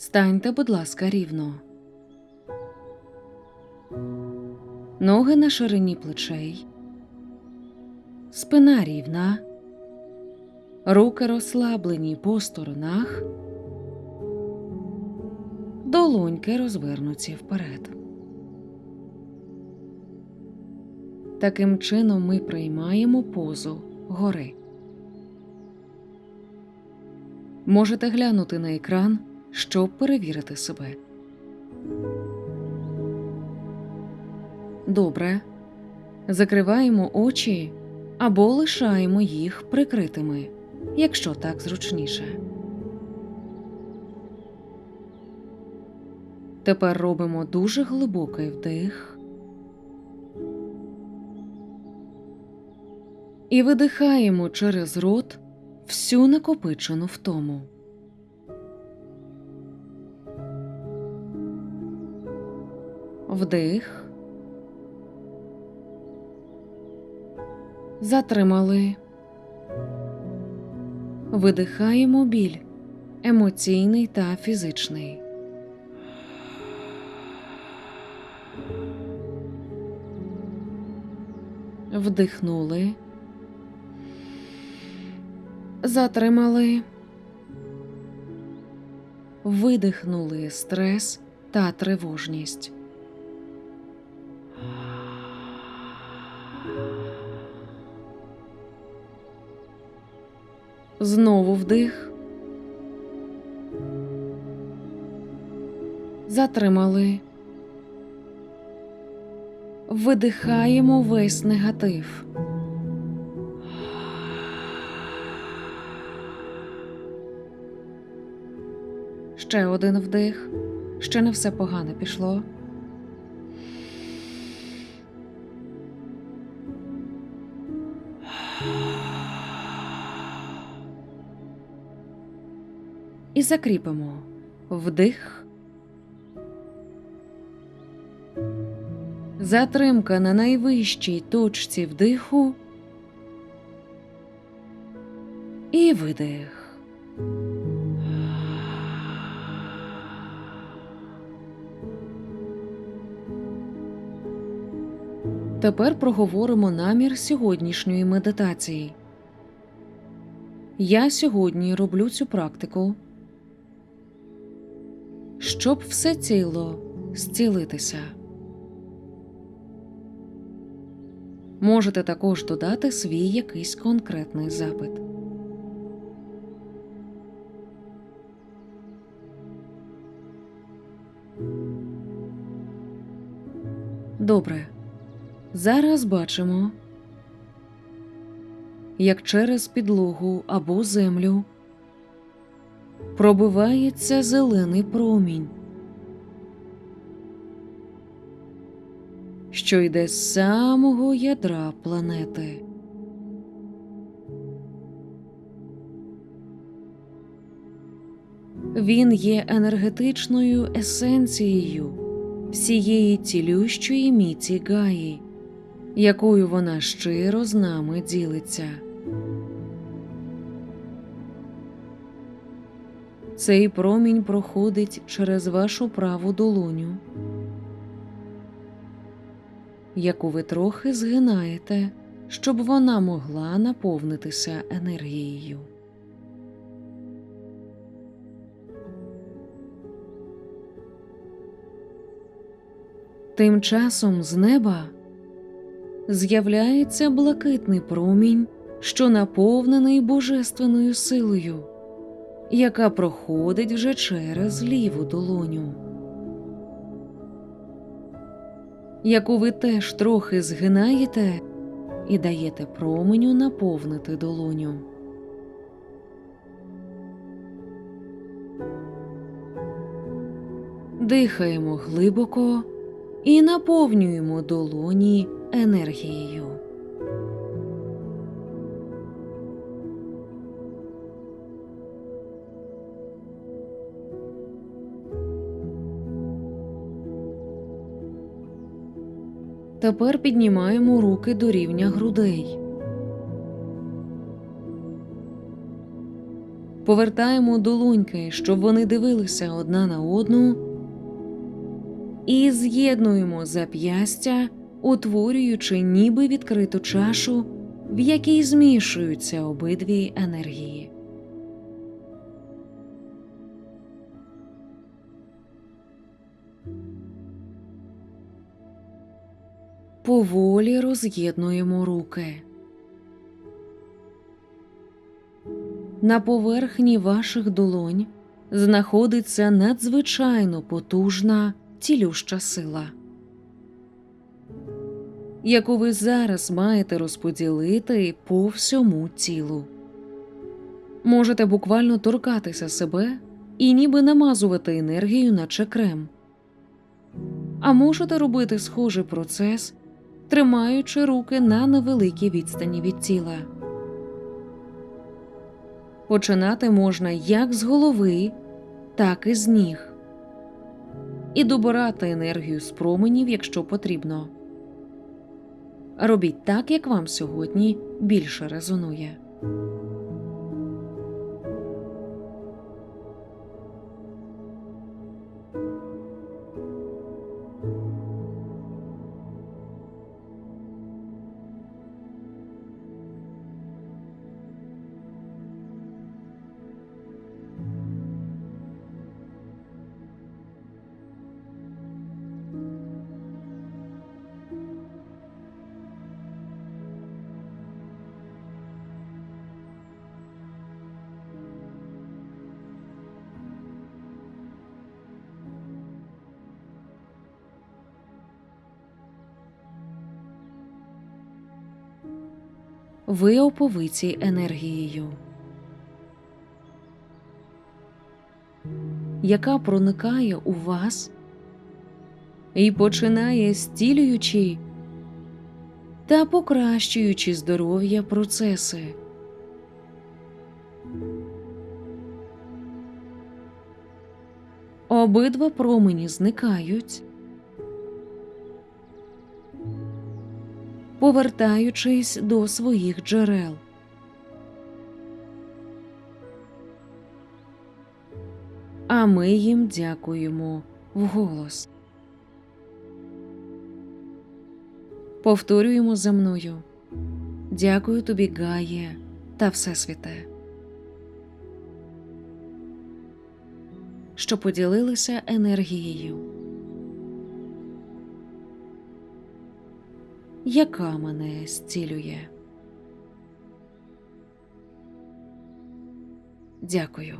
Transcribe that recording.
Станьте, будь ласка, рівно. Ноги на ширині плечей. Спина рівна. Руки розслаблені по сторонах. Долоньки розвернуті вперед. Таким чином ми приймаємо позу гори. Можете глянути на екран, щоб перевірити себе. Добре. Закриваємо очі або лишаємо їх прикритими, якщо так зручніше. Тепер робимо дуже глибокий вдих. І видихаємо через рот всю накопичену втому. Вдих. Затримали. Видихаємо біль емоційний та фізичний. Вдихнули. Затримали. Видихнули стрес та тривожність. Знову вдих. Затримали. Видихаємо весь негатив. Ще один вдих. Ще не все погано пішло. Закріпимо вдих. Затримка на найвищій точці вдиху. І видих. Тепер проговоримо намір сьогоднішньої медитації. Я сьогодні роблю цю практику, щоб все ціло зцілитися. Можете також додати свій якийсь конкретний запит. Добре. Зараз бачимо, як через підлогу або землю пробивається зелений промінь, що йде з самого ядра планети. Він є енергетичною есенцією всієї цілющої міці Гаї, якою вона щиро з нами ділиться. Цей промінь проходить через вашу праву долоню, яку ви трохи згинаєте, щоб вона могла наповнитися енергією. Тим часом з неба з'являється блакитний промінь, що наповнений божественною силою, яка проходить вже через ліву долоню, яку ви теж трохи згинаєте і даєте променю наповнити долоню. Дихаємо глибоко і наповнюємо долоні енергією. Тепер піднімаємо руки до рівня грудей. Повертаємо долоньки, щоб вони дивилися одна на одну, і з'єднуємо зап'ястя, утворюючи ніби відкриту чашу, в якій змішуються обидві енергії. Поволі роз'єднуємо руки. На поверхні ваших долонь знаходиться надзвичайно потужна цілюща сила, яку ви зараз маєте розподілити по всьому тілу. Можете буквально торкатися себе і ніби намазувати енергію, наче крем. А можете робити схожий процес, тримаючи руки на невеликій відстані від тіла. Починати можна як з голови, так і з ніг, і добирати енергію з променів, якщо потрібно. Робіть так, як вам сьогодні більше резонує. Ви оповиті енергією, яка проникає у вас і починає стілюючи та покращуючи здоров'я процеси. Обидва промені зникають, повертаючись до своїх джерел. А ми їм дякуємо вголос. Повторюємо за мною. Дякую тобі, Гає та Всесвіте, що поділилися енергією, яка мене зцілює. Дякую.